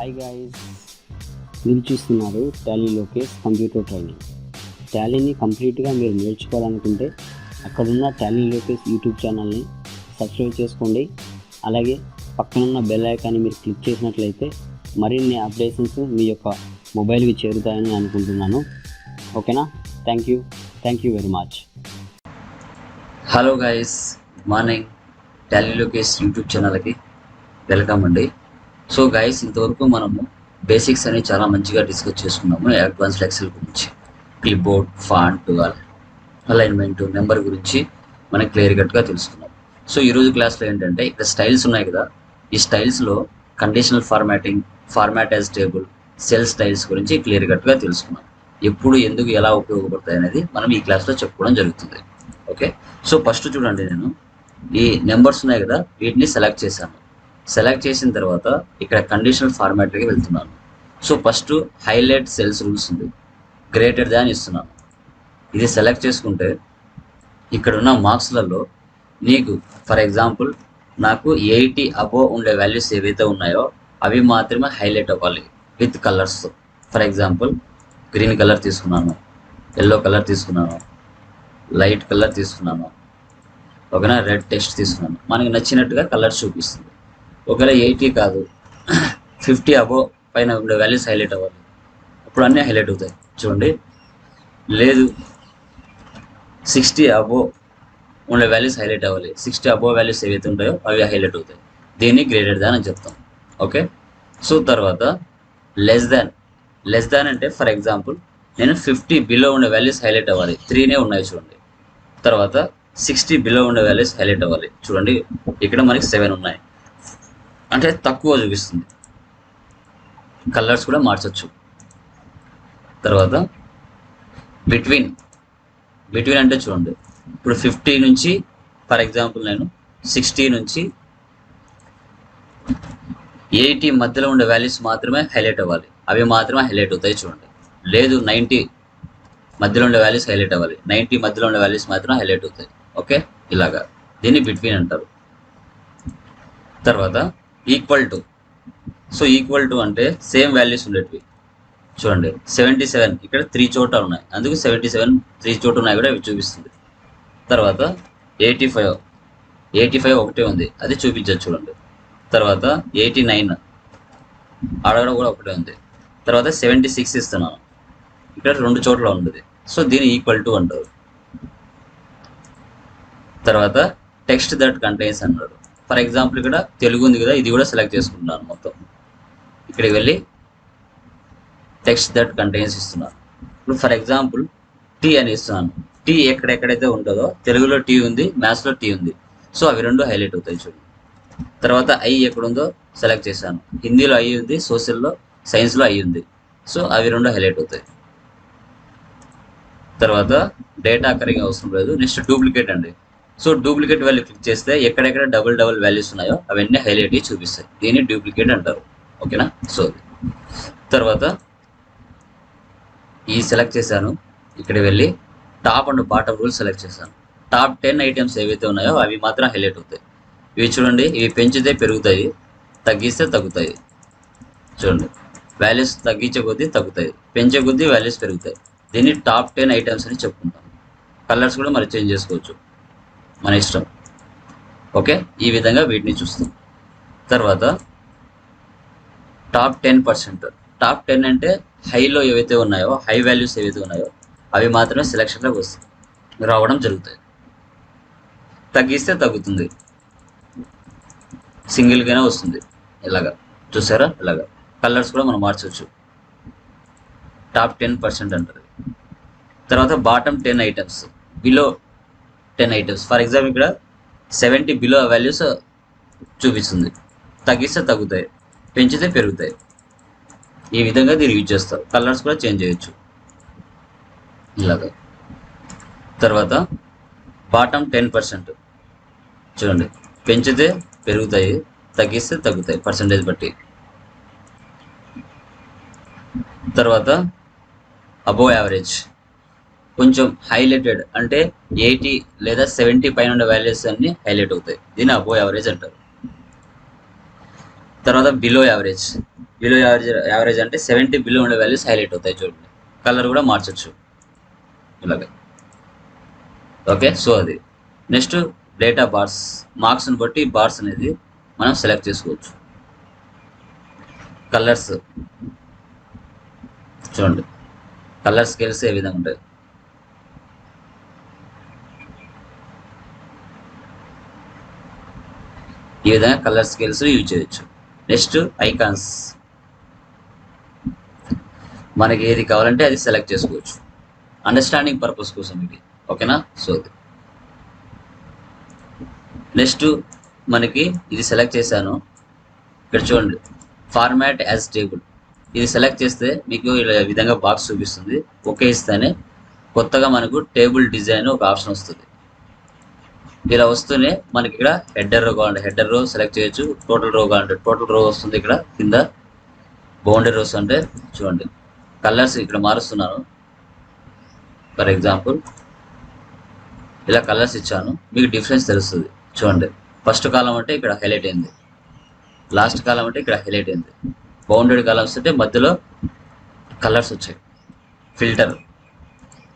Hi guys మీరు చూస్తున్నారు Tally Lokesh computer training టాలీని కంప్లీట్గా మీరు నేర్చుకోవాలనుకుంటే అక్కడున్న టాలీ లోకేష్ యూట్యూబ్ ఛానల్ని సబ్స్క్రైబ్ చేసుకోండి. అలాగే పక్కనున్న బెల్ ఐకాన్ని మీరు క్లిక్ చేసినట్లయితే మరిన్ని అప్డేషన్స్ మీ యొక్క మొబైల్కి చేరుతాయని అనుకుంటున్నాను. ఓకేనా? Thank you thank you very much hello guys good morning Tally Lokesh YouTube ఛానల్కి వెల్కమ్ అండి. సో గైస్ ఇంతవరకు మనము బేసిక్స్ అనేవి చాలా మంచిగా డిస్కస్ చేసుకున్నాము. అడ్వాన్స్డ్ ఎక్సెల్ గురించి clipboard font alignment number గురించి మనకి క్లియర్ కట్గా తెలుసుకున్నాం సో ఈరోజు క్లాస్లో ఏంటంటే ఇక్కడ స్టైల్స్ ఉన్నాయి కదా. ఈ స్టైల్స్లో conditional formatting format as table cell styles గురించి క్లియర్ కట్గా తెలుసుకున్నాం. ఎప్పుడు ఎందుకు ఎలా ఉపయోగపడతాయి అనేది మనం ఈ క్లాస్లో చెప్పుకోవడం జరుగుతుంది. ఓకే సో ఫస్ట్ చూడండి నేను. ఈ నెంబర్స్ ఉన్నాయి కదా వీటిని సెలెక్ట్ చేశాను. సెలెక్ట్ చేసిన తర్వాత ఇక్కడ కండిషనల్ ఫార్మాట్కి వెళ్తున్నాను. So first highlight cells rules ఉంది. గ్రేటర్ దాన్ ఇస్తున్నాను. ఇది సెలెక్ట్ చేసుకుంటే ఇక్కడ ఉన్న మార్క్స్లలో నీకు ఫర్ ఎగ్జాంపుల్ నాకు ఎయిటీ అబోవ్ ఉండే వాల్యూస్ ఏవైతే ఉన్నాయో అవి మాత్రమే హైలైట్ అవ్వాలి with colours for example green colour తీసుకున్నాను ఎల్లో కలర్ తీసుకున్నాను లైట్ కలర్ తీసుకున్నాను ఒకవేళ రెడ్ టెక్స్ట్ తీసుకున్నాను. మనకి నచ్చినట్టుగా కలర్ చూపిస్తుంది. ఒకవేళ ఎయిటీ కాదు ఫిఫ్టీ అబోవ్ పైన ఉండే వాల్యూస్ హైలైట్ అవ్వాలి. అప్పుడు అన్నీ హైలైట్ అవుతాయి. చూడండి. లేదు సిక్స్టీ అబో ఉండే వాల్యూస్ హైలైట్ అవ్వాలి. సిక్స్టీ అబో వాల్యూస్ ఏవైతే ఉంటాయో అవి హైలైట్ అవుతాయి. దీన్ని గ్రేడెడ్ దాన్ అని చెప్తాం. ఓకే? సో తర్వాత లెస్ దాన్. లెస్ దాన్ అంటే ఫర్ ఎగ్జాంపుల్ నేను ఫిఫ్టీ బిలో ఉండే వాల్యూస్ హైలైట్ అవ్వాలి. త్రీనే ఉన్నాయి చూడండి. తర్వాత సిక్స్టీ బిలో ఉండే వాల్యూస్ హైలైట్ అవ్వాలి. చూడండి ఇక్కడ మనకి సెవెన్ ఉన్నాయి. అంటే తక్కువ చూపిస్తుంది. కలర్స్ కూడా మార్చచ్చు. తర్వాత బిట్వీన్. బిట్వీన్ అంటే చూడండి. ఇప్పుడు ఫిఫ్టీ నుంచి ఫర్ ఎగ్జాంపుల్ నేను సిక్స్టీ నుంచి ఎయిటీ మధ్యలో ఉండే వాల్యూస్ మాత్రమే హైలైట్ అవ్వాలి. అవి మాత్రమే హైలైట్ అవుతాయి చూడండి. లేదు నైంటీ మధ్యలో ఉండే వాల్యూస్ హైలైట్ అవ్వాలి. నైంటీ మధ్యలో ఉండే వాల్యూస్ మాత్రం హైలైట్ అవుతాయి. ఓకే? ఇలాగా. దీన్ని బిట్వీన్ అంటారు. తర్వాత equal to so equal to అంటే సేమ్ వాల్యూస్ ఉండేటివి. చూడండి సెవెంటీ సెవెన్ ఇక్కడ త్రీ చోట ఉన్నాయి. అందుకు సెవెంటీ సెవెన్ త్రీ చోట ఉన్నాయి కూడా అవి చూపిస్తుంది. తర్వాత ఎయిటీ ఫైవ్ ఎయిటీ ఫైవ్ ఒకటే ఉంది. అది చూపించచ్చు చూడండి. తర్వాత ఎయిటీ నైన్ అడగడం కూడా ఒకటే ఉంది. తర్వాత సెవెంటీ సిక్స్ ఇస్తున్నాను. ఇక్కడ రెండు చోట్ల ఉంటుంది సో దీని ఈక్వల్ టు అంటారు. తర్వాత టెక్స్ట్ దట్ కంటైన్స్ అన్నాడు ఫర్ ఎగ్జాంపుల్ ఇక్కడ తెలుగు ఉంది కదా ఇది కూడా సెలెక్ట్ చేసుకుంటున్నాను మొత్తం. ఇక్కడికి వెళ్ళి టెక్స్ట్ దట్ కంటైన్స్ ఇస్తున్నాను ఇప్పుడు ఫర్ ఎగ్జాంపుల్ టీ అని ఇస్తున్నాను. టీ ఎక్కడెక్కడైతే ఉంటుందో తెలుగులో టీ ఉంది మ్యాథ్స్లో టీ ఉంది. సో అవి రెండు హైలైట్ అవుతాయి చూడండి తర్వాత ఐ ఎక్కడ ఉందో సెలెక్ట్ చేశాను. హిందీలో ఐ ఉంది సోషల్లో సైన్స్లో ఐ ఉంది. సో అవి రెండు హైలైట్ అవుతాయి. తర్వాత డేటా కరింగ్ అవసరం లేదు. నెక్స్ట్ డూప్లికేట్ అండి. సో డూప్లికేట్ వాల్యూ క్లిక్ చేస్తే ఎక్కడెక్కడ డబుల్ డబుల్ వాల్యూస్ ఉన్నాయో అవన్నీ హైలైట్ చూపిస్తాయి. దీన్ని డూప్లికేట్ అంటారు. ఓకేనా? సో తర్వాత ఈ సెలెక్ట్ చేశాను. ఇక్కడ వెళ్ళి top and bottom rule select చేశాను. టాప్ టెన్ ఐటమ్స్ ఏవైతే ఉన్నాయో అవి మాత్రం హైలైట్ అవుతాయి. ఇవి చూడండి ఇవి పెంచితే పెరుగుతాయి తగ్గిస్తే తగ్గుతాయి. చూడండి వాల్యూస్ తగ్గించే కొద్దీ తగ్గుతాయి పెంచే కొద్దీ వాల్యూస్ పెరుగుతాయి. దీన్ని టాప్ టెన్ ఐటమ్స్ అని చెప్పుకుంటాం. కలర్స్ కూడా మరి చేంజ్ చేసుకోవచ్చు. మన ఇష్టం. ఓకే? ఈ విధంగా వీటిని చూస్తాం. తర్వాత top ten percent. Top ten అంటే హైలో ఏవైతే ఉన్నాయో హై వాల్యూస్ ఏవైతే ఉన్నాయో అవి మాత్రమే సెలక్షన్లోకి వస్తాయి. రావడం జరుగుతాయి. తగ్గిస్తే తగ్గుతుంది. సింగిల్గానే వస్తుంది. ఇలాగా. చూసారా? ఇలాగా. కలర్స్ కూడా మనం మార్చవచ్చు టాప్ టెన్ పర్సెంట్ అంటారు తర్వాత bottom ten items. Below ten items for example ఇక్కడ సెవెంటీ బిలో వాల్యూస్ చూపిస్తుంది. తగ్గిస్తే తగ్గుతాయి. పెంచితే పెరుగుతాయి. ఈ విధంగా దీన్ని యూజ్ చేస్తారు కలర్స్ కూడా చేంజ్ చేయొచ్చు. ఇలాగా. తర్వాత బాటమ్ టెన్ పర్సెంట్ చూడండి. పెంచితే పెరుగుతాయి. తగ్గిస్తే తగ్గుతాయి. పర్సంటేజ్ బట్టి. తర్వాత అబోవ్ యావరేజ్ కొంచెం హైలైటెడ్ అంటే ఎయిటీ లేదా సెవెంటీ పైన ఉండే వాల్యూస్ అన్ని హైలైట్ అవుతాయి. దీన్ని అబో యావరేజ్ అంటారు. తర్వాత below average below average average అంటే సెవెంటీ బిలో ఉండే వాల్యూస్ హైలైట్ అవుతాయి చూడండి. కలర్ కూడా మార్చొచ్చు. ఇలాగే. ఓకే సో అది. నెక్స్ట్ డేటా బార్స్ మార్క్స్ని బట్టి బార్స్ అనేది మనం సెలెక్ట్ చేసుకోవచ్చు. కలర్స్ చూడండి. కలర్ స్కేల్స్ ఏ విధంగా ఉంటాయి? ఈ విధంగా కలర్ స్కేల్స్ యూజ్ చేయొచ్చు. Next icons. మనకి ఏది కావాలంటే అది సెలెక్ట్ చేసుకోవచ్చు. అండర్స్టాండింగ్ పర్పస్ కోసం ఇది. ఓకేనా? సో నెక్స్ట్ మనకి ఇది సెలెక్ట్ చేశాను. ఇక్కడ చూడండి. ఫార్మాట్ యాజ్ టేబుల్ ఇది సెలెక్ట్ చేస్తే మీకు ఇలా విధంగా బాక్స్ చూపిస్తుంది. ఓకే ఇస్తేనే కొత్తగా మనకు టేబుల్ డిజైన్ ఒక ఆప్షన్ వస్తుంది. ఇలా వస్తూనే మనకి ఇక్కడ హెడ్డర్ రో కావాలంటే హెడ్డర్ రో సెలెక్ట్ చేయొచ్చు. టోటల్ రో కావాలంటే టోటల్ రో వస్తుంది ఇక్కడ. కింద బౌండరీ రోస్ అంటే చూడండి. కలర్స్ ఇక్కడ మారుస్తున్నాను. ఫర్ ఎగ్జాంపుల్ ఇలా కలర్స్ ఇచ్చాను. మీకు డిఫరెన్స్ తెలుస్తుంది. చూడండి. ఫస్ట్ కాలం అంటే ఇక్కడ హైలైట్ అయింది. లాస్ట్ కాలం అంటే ఇక్కడ హైలైట్ అయింది. బౌండెడ్ కాలమ్స్ అంటే మధ్యలో కలర్స్ వచ్చాయి. ఫిల్టర్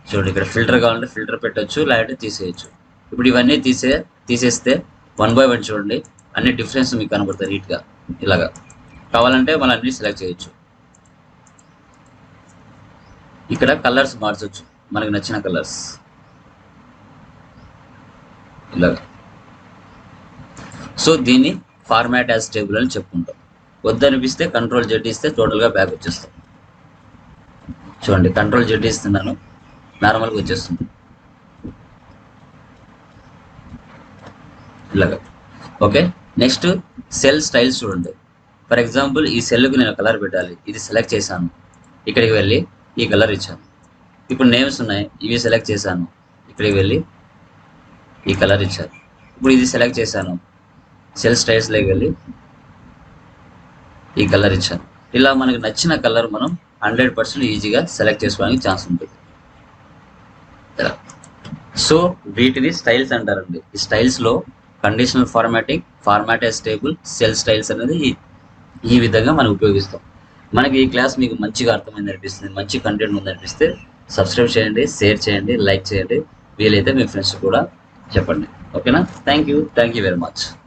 చూడండి ఇక్కడ ఫిల్టర్ కావాలంటే ఫిల్టర్ పెట్టచ్చు లేదంటే తీసేయచ్చు. ఇప్పుడు ఇవన్నీ తీసే తీసేస్తే వన్ బై వన్ చూడండి అన్ని డిఫరెన్స్ మీకు కనబడతాయి నీట్గా ఇలాగా. కావాలంటే మనం అన్ని సెలెక్ట్ చేయొచ్చు. ఇక్కడ కలర్స్ మార్చొచ్చు మనకు నచ్చిన కలర్స్ ఇలాగా. సో దీన్ని ఫార్మాట్ యాజ్ టేబుల్ అని చెప్పుకుంటాం. వద్దనిపిస్తే కంట్రోల్ జెడ్ ఇస్తే టోటల్గా బ్యాక్ వచ్చేస్తాం. చూడండి కంట్రోల్ జెడ్ ఇస్తున్నాను నార్మల్గా వచ్చేస్తుంది. ఇలాగ. ఓకే నెక్స్ట్ సెల్ స్టైల్స్ చూడండి. ఫర్ ఎగ్జాంపుల్ ఈ సెల్కి నేను కలర్ పెట్టాలి. ఇది సెలెక్ట్ చేశాను. ఇక్కడికి వెళ్ళి ఈ కలర్ ఇచ్చాను. ఇప్పుడు నేమ్స్ ఉన్నాయి. ఇవి సెలెక్ట్ చేశాను. ఇక్కడికి వెళ్ళి ఈ కలర్ ఇచ్చాను. ఇప్పుడు ఇది సెలెక్ట్ చేశాను. సెల్ స్టైల్స్లోకి వెళ్ళి ఈ కలర్ ఇచ్చాను. ఇలా మనకు నచ్చిన కలర్ మనం హండ్రెడ్ పర్సెంట్ ఈజీగా సెలెక్ట్ చేసుకోవడానికి ఛాన్స్ ఉంటుంది. సో వీటిని స్టైల్స్ అంటారండి. ఈ స్టైల్స్లో conditional formatting format as table cell styles అనేది ఈ- ఈ విధంగా మనం ఉపయోగిస్తాం. మనకి ఈ క్లాస్ మీకు మంచిగా అర్థమైంది అనిపిస్తుంది మంచి కంటెంట్ ఉంది అనిపిస్తే సబ్స్క్రైబ్ చేయండి షేర్ చేయండి లైక్ చేయండి. వీలైతే మీ ఫ్రెండ్స్ కూడా చెప్పండి. ఓకేనా thank you thank you very much